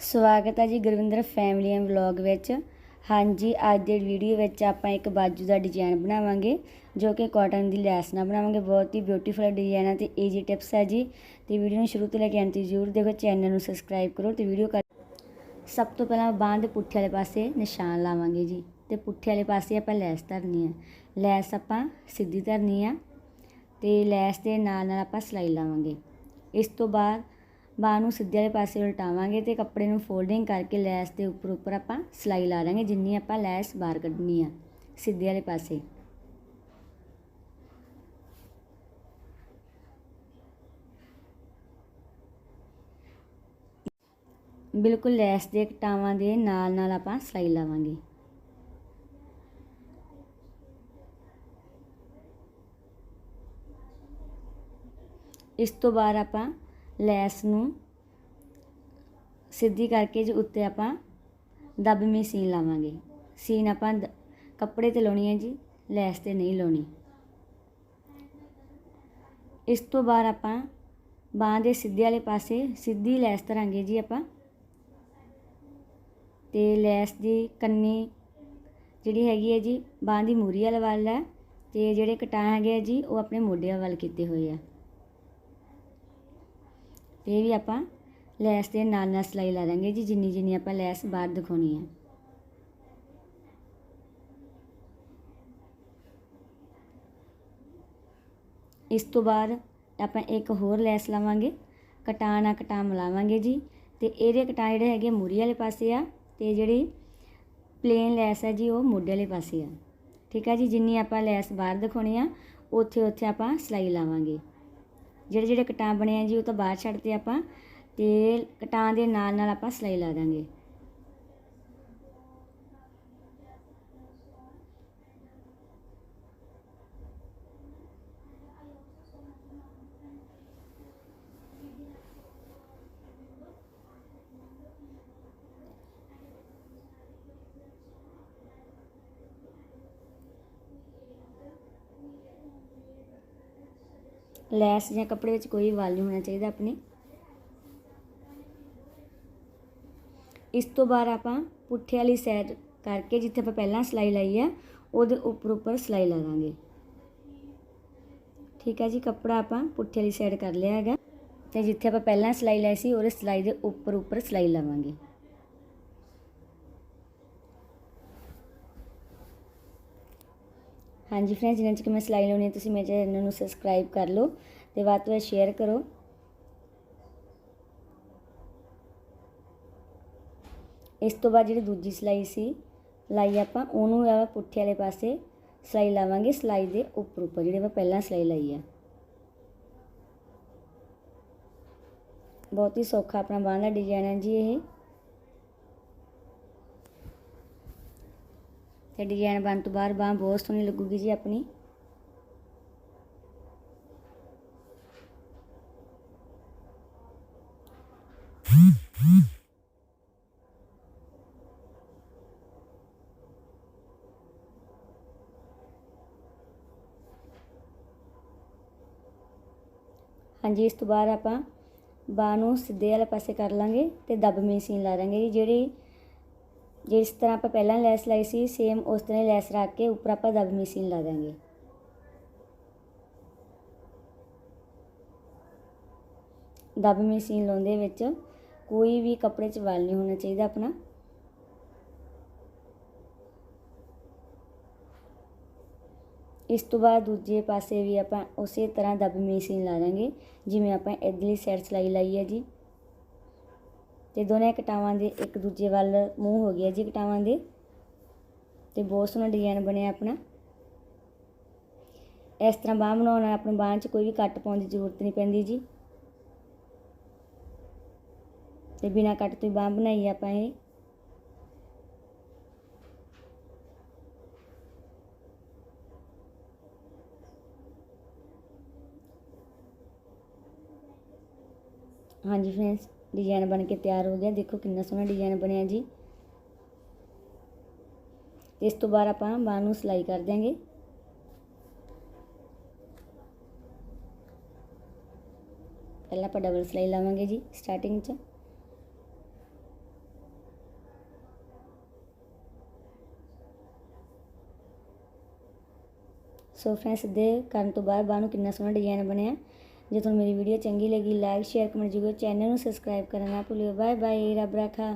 ਸਵਾਗਤ ਹੈ ਜੀ ਗੁਰਵਿੰਦਰ ਫੈਮਿਲੀ ਐਂਡ ਵਲੌਗ ਵਿੱਚ। ਹਾਂਜੀ, ਅੱਜ ਦੇ ਵੀਡੀਓ ਵਿੱਚ ਆਪਾਂ ਇੱਕ ਬਾਜੂ ਦਾ ਡਿਜ਼ਾਈਨ ਬਣਾਵਾਂਗੇ, ਜੋ ਕਿ ਕਾਟਨ ਦੀ ਲੈਸ ਨਾਲ ਬਣਾਵਾਂਗੇ। ਬਹੁਤ ਹੀ ਬਿਊਟੀਫੁਲ ਡਿਜ਼ਾਈਨ ਹੈ ਤੇ ਈਜ਼ੀ ਟਿਪਸ ਹੈ ਜੀ। ਤੇ ਵੀਡੀਓ ਨੂੰ ਸ਼ੁਰੂ ਤੋਂ ਲੈ ਕੇ ਅੰਤ ਤੱਕ ਜ਼ਰੂਰ ਦੇਖੋ, ਚੈਨਲ ਨੂੰ ਸਬਸਕ੍ਰਾਈਬ ਕਰੋ ਤੇ ਵੀਡੀਓ ਕਰ ਸਭ ਤੋਂ ਪਹਿਲਾਂ ਬਾਂਹ ਦੇ ਪੁੱਠੇ ਵਾਲੇ ਪਾਸੇ ਨਿਸ਼ਾਨ ਲਾਵਾਂਗੇ ਜੀ। ਤੇ ਪੁੱਠੇ ਵਾਲੇ ਪਾਸੇ ਆਪਾਂ ਲੈਸ ਧਰਨੀ ਹੈ। ਲੈਸ ਆਪਾਂ ਸਿੱਧੀ ਧਰਨੀ ਆ ਤੇ ਲੈਸ ਦੇ ਨਾਲ ਨਾਲ ਆਪਾਂ ਸਲਾਈ ਲਾਵਾਂਗੇ। ਇਸ ਤੋਂ ਬਾਅਦ ਬਾਂਹ ਨੂੰ ਸਿੱਧੇ ਵਾਲੇ ਪਾਸੇ ਉਲਟਾਵਾਂਗੇ ਤੇ ਕੱਪੜੇ ਨੂੰ ਫੋਲਡਿੰਗ ਕਰਕੇ ਲੈਸ ਦੇ ਉੱਪਰ ਉੱਪਰ ਆਪਾਂ ਸਲਾਈ ਲਾ ਦਾਂਗੇ, ਜਿੰਨੀ ਆਪਾਂ ਲੈਸ ਬਾਹਰ ਕੱਢਣੀ ਆ, ਸਿੱਧੇ ਵਾਲੇ ਪਾਸੇ। ਬਿਲਕੁਲ ਲੈਸ ਦੇ ਕਟਾਵਾਂ ਦੇ ਨਾਲ ਨਾਲ ਆਪਾਂ ਸਲਾਈ ਲਾਵਾਂਗੇ। ਇਸ ਤੋਂ ਬਾਅਦ ਆਪਾਂ ਲੈਸ ਨੂੰ ਸਿੱਧੀ ਕਰਕੇ ਜੋ ਉੱਤੇ ਆਪਾਂ ਦਬਵੀਂ ਸੀਨ ਲਾਵਾਂਗੇ। ਸੀਨ ਆਪਾਂ ਦ- ਕੱਪੜੇ ਤੇ ਲਾਉਣੀ ਹੈ ਜੀ, ਲੈਸ ਤੇ ਨਹੀਂ ਲਾਉਣੀ। ਇਸ ਤੋਂ ਬਾਅਦ ਆਪਾਂ ਬਾਂਹ ਦੇ ਸਿੱਧੇ ਵਾਲੇ ਪਾਸੇ ਸਿੱਧੀ ਲੈਸ ਧਰਾਂਗੇ ਜੀ ਆਪਾਂ। ਤੇ ਲੈਸ ਦੀ ਕੰਨੀ ਜਿਹੜੀ ਹੈਗੀ ਹੈ ਜੀ, ਬਾਂਹ ਦੀ ਮੂਰੀ ਵਾਲੇ ਵੱਲ ਹੈ ਤੇ ਜਿਹੜੇ ਕਟਾਂ ਹੈਗੇ ਆ ਜੀ, ਉਹ ਆਪਣੇ ਮੋਢਿਆਂ ਵੱਲ ਕੀਤੇ ਹੋਏ ਆ। ਤੇ ਇਹ ਵੀ ਆਪਾਂ ਲੈਸ ਦੇ ਨਾਲ ਨਾਲ ਸਿਲਾਈ ਲਾ ਦਾਂਗੇ ਜੀ, ਜਿੰਨੀ ਜਿੰਨੀ ਆਪਾਂ ਲੈਸ ਬਾਹਰ ਦਿਖਾਉਣੀ ਹੈ ਇਸ ਤੋਂ ਬਾਅਦ ਆਪਾਂ ਇੱਕ ਹੋਰ ਲੈਸ ਲਾਵਾਂਗੇ ਕਟਾਂ ਨਾਲ ਕਟਾਂ ਮਿਲਾਵਾਂਗੇ ਜੀ, ਤੇ ਇਹਦੇ ਕਟਾਂ ਜਿਹੜੇ ਹੈਗੇ ਮੂਰੀ ਵਾਲੇ ਪਾਸੇ ਆ, ਤੇ ਜਿਹੜੀ ਪਲੇਨ ਲੈਸ ਹੈ ਜੀ, ਉਹ ਮੋਢੇ ਵਾਲੇ ਪਾਸੇ ਆ। ਠੀਕ ਹੈ ਜੀ, ਜਿੰਨੀ ਆਪਾਂ ਲੈਸ ਬਾਹਰ ਦਿਖਾਉਣੀ ਆ ਉੱਥੇ ਉੱਥੇ ਆਪਾਂ ਸਿਲਾਈ ਲਾਵਾਂਗੇ। ਜਿਹੜੇ ਜਿਹੜੇ ਕਟਾਂ ਬਣੇ ਆ ਜੀ ਉਹ ਤਾਂ ਬਾਹਰ ਛੱਡਤੇ ਆਪਾਂ ਤੇ ਕਟਾਂ ਦੇ ਨਾਲ ਨਾਲ ਆਪਾਂ ਸਿਲਾਈ ਲਾ ਦਾਂਗੇ। ਲੈਸ ਜਾਂ ਕੱਪੜੇ ਵਿੱਚ ਕੋਈ ਵਾਲ ਨਹੀਂ ਹੋਣਾ ਚਾਹੀਦਾ ਆਪਣੇ। ਇਸ ਤੋਂ ਬਾਅਦ ਆਪਾਂ ਪੁੱਠੇ ਵਾਲੀ ਸਾਈਡ ਕਰਕੇ ਜਿੱਥੇ ਆਪਾਂ ਪਹਿਲਾਂ ਸਿਲਾਈ ਲਾਈ ਹੈ ਉਹਦੇ ਉੱਪਰ ਉੱਪਰ ਸਿਲਾਈ ਲਾ ਦਾਂਗੇ। ਠੀਕ ਹੈ ਜੀ, ਕੱਪੜਾ ਆਪਾਂ ਪੁੱਠੇ ਵਾਲੀ ਸਾਈਡ ਕਰ ਲਿਆ ਹੈਗਾ। ਤੇ ਜਿੱਥੇ ਆਪਾਂ ਪਹਿਲਾਂ ਸਿਲਾਈ ਲਾਈ ਸੀ, ਉਹਦੇ ਸਿਲਾਈ ਦੇ ਉੱਪਰ ਉੱਪਰ ਸਿਲਾਈ ਲਾਵਾਂਗੇ। ਹਾਂਜੀ ਫਰੈਂਡ ਜਿਨ੍ਹਾਂ ਚ ਕਿ ਮੈਂ ਸਿਲਾਈ ਲਾਉਣੀ ਤੁਸੀਂ ਮੇਰੇ ਚੈਨਲ ਨੂੰ ਸਬਸਕ੍ਰਾਈਬ ਕਰ ਲਓ ਤੇ ਵੱਧ ਤੋਂ ਵੱਧ ਸ਼ੇਅਰ ਕਰੋ। ਇਸ ਤੋਂ ਬਾਅਦ ਜਿਹੜੀ ਦੂਜੀ ਸਿਲਾਈ ਸੀ, ਲਾਈ ਆਪਾਂ, ਉਹਨੂੰ ਆਪਾਂ ਪੁੱਠੇ ਵਾਲੇ ਪਾਸੇ ਸਿਲਾਈ ਲਾਵਾਂਗੇ ਸਿਲਾਈ ਦੇ ਉੱਪਰ ਉੱਪਰ, ਜਿਹੜੀ ਆਪਾਂ ਪਹਿਲਾਂ ਸਿਲਾਈ ਲਾਈ ਆ। ਬਹੁਤ ਹੀ ਸੌਖਾ ਆਪਣਾ ਬਾਂਹ ਦਾ ਡਿਜ਼ਾਈਨ ਹੈ ਜੀ ਇਹ। ਤੇ ਡਿਜ਼ਾਈਨ ਬਣ ਤੋਂ ਬਾਅਦ ਬਾਂਹ ਬਹੁਤ ਸੋਹਣੀ ਲੱਗੂਗੀ ਜੀ ਆਪਣੀ। ਹਾਂਜੀ, ਇਸ ਤੋਂ ਬਾਅਦ ਆਪਾਂ ਬਾਂਹ ਨੂੰ ਸਿੱਧੇ ਵਾਲੇ ਪਾਸੇ ਕਰ ਲਾਂਗੇ ਤੇ ਦਬਵੀਂ ਸੀਨ ਲਾ ਦਾਂਗੇ ਜੀ, ਜਿਹੜੀ ਜਿਸ ਤਰ੍ਹਾਂ ਆਪਾਂ ਪਹਿਲਾਂ ਲੈਸ ਲਾਈ ਸੀ ਸੇਮ ਉਸ ਤਰ੍ਹਾਂ ਲੈਸ ਰੱਖ ਕੇ ਉੱਪਰ ਆਪਾਂ ਦਬਵੀਂ ਮਸ਼ੀਨ ਲਾ ਦਾਂਗੇ ਦਬਵੀਂ ਸੀਨ ਲਾਉਂਦੇ ਵਿੱਚ ਕੋਈ ਵੀ ਕੱਪੜੇ 'ਚ ਵਾਲ ਨਹੀਂ ਹੋਣਾ ਚਾਹੀਦਾ ਆਪਣਾ। ਇਸ ਤੋਂ ਬਾਅਦ ਦੂਜੇ ਪਾਸੇ ਵੀ ਆਪਾਂ ਉਸੇ ਤਰ੍ਹਾਂ ਦਬਵੀਂ ਸੀਨ ਲਾ ਦਾਂਗੇ ਜਿਵੇਂ ਆਪਾਂ ਇਧਰਲੀ ਸਾਈਡ ਸਲਾਈ ਲਾਈ ਹੈ ਜੀ। ਤੇ ਦੋਨੇ ਕਟਾਵਾਂ ਦੇ ਇੱਕ ਦੂਜੇ ਵੱਲ ਮੂੰਹ ਹੋ ਗਿਆ ਜੀ ਕਟਾਵਾਂ ਦੇ। ਤੇ ਬਹੁਤ ਸੋਹਣਾ ਡਿਜ਼ਾਈਨ ਬਣਿਆ ਆਪਣਾ। ਇਸ ਤਰ੍ਹਾਂ ਬਾਂਹ ਬਣਾਉਣਾ ਆਪਣੀ ਬਾਂਹ 'ਚ ਕੋਈ ਵੀ ਕੱਟ ਪਾਉਣ ਦੀ ਜ਼ਰੂਰਤ ਨਹੀਂ ਪੈਂਦੀ ਜੀ। ਤੇ ਬਿਨਾ ਕੱਟ ਤੋਂ ਹੀ ਬਾਂਹ ਬਣਾਈ ਆਪਾਂ ਇਹ। ਹਾਂਜੀ ਫਰੈਂਡਸ ਡਿਜ਼ਾਈਨ ਬਣ ਕੇ ਤਿਆਰ ਹੋ ਗਿਆ। ਦੇਖੋ ਕਿੰਨਾ ਸੋਹਣਾ ਡਿਜ਼ਾਈਨ ਬਣਿਆ ਜੀ। ਇਸ ਤੋਂ ਬਾਅਦ ਆਪਾਂ ਬਾਹਰ ਨੂੰ ਸਲਾਈ ਕਰ ਦਿਆਂਗੇ। ਪਹਿਲਾਂ ਆਪਾਂ ਡਬਲ ਸਲਾਈ ਲਾਵਾਂਗੇ ਜੀ ਸਟਾਰਟਿੰਗ 'ਚ। ਸੋ ਫਰੈਂਡਸ ਦੇ ਕਰਨ ਤੋਂ ਬਾਅਦ ਬਾਹਰ ਨੂੰ ਕਿੰਨਾ ਸੋਹਣਾ ਡਿਜ਼ਾਈਨ ਬਣਿਆ। ਜੇ ਤੁਹਾਨੂੰ ਮੇਰੀ ਵੀਡੀਓ ਚੰਗੀ ਲੱਗੀ ਲਾਈਕ ਸ਼ੇਅਰ ਕਮੈਂਟ ਜਰੂਰ ਚੈਨਲ ਨੂੰ ਸਬਸਕ੍ਰਾਈਬ ਕਰਨਾ ਨਾ ਭੁੱਲਿਓ। ਬਾਏ ਬਾਏ ਰੱਬ ਰਾਖਾ।